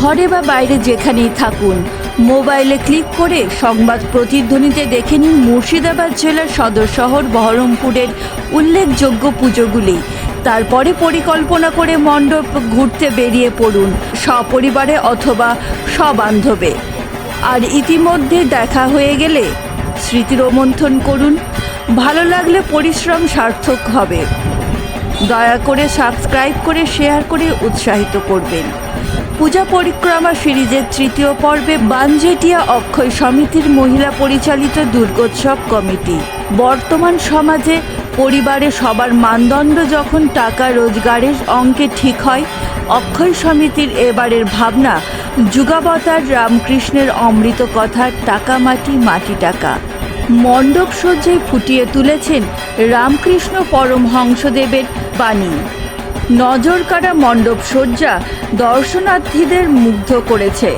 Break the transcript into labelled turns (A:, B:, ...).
A: ঘরে বা বাইরে যেখানেই থাকুন, মোবাইলে ক্লিক করে সংবাদ প্রতিধ্বনিতে দেখে নিন মুর্শিদাবাদ জেলার সদর শহর বহরমপুরের উল্লেখযোগ্য পুজোগুলি। তারপরে পরিকল্পনা করে মণ্ডপ ঘুরতে বেরিয়ে পড়ুন সপরিবারে অথবা সবান্ধবে আর ইতিমধ্যে দেখা হয়ে গেলে স্মৃতি রোমন্থন করুন। ভালো লাগলে পরিশ্রম সার্থক হবে। দয়া করে সাবস্ক্রাইব করে, শেয়ার করে উৎসাহিত করবেন। পূজা পরিক্রমা সিরিজের তৃতীয় পর্বে বানজেটিয়া অক্ষয় সমিতির মহিলা পরিচালিত দুর্গোৎসব কমিটি। বর্তমান সমাজে পরিবারে সবার মানদণ্ড যখন টাকা রোজগারের অঙ্কে ঠিক হয়, অক্ষয় সমিতির এবারের ভাবনা, যুগাবতার রামকৃষ্ণের অমৃত কথার টাকা মাটি মাটি টাকা। মণ্ডপ সজ্জায় ফুটিয়ে তুলেছেন রামকৃষ্ণ পরমহংসদেবের বাণী। নজর কাড়া মণ্ডপ সজ্জা দর্শনার্থীদের মুগ্ধ করেছে।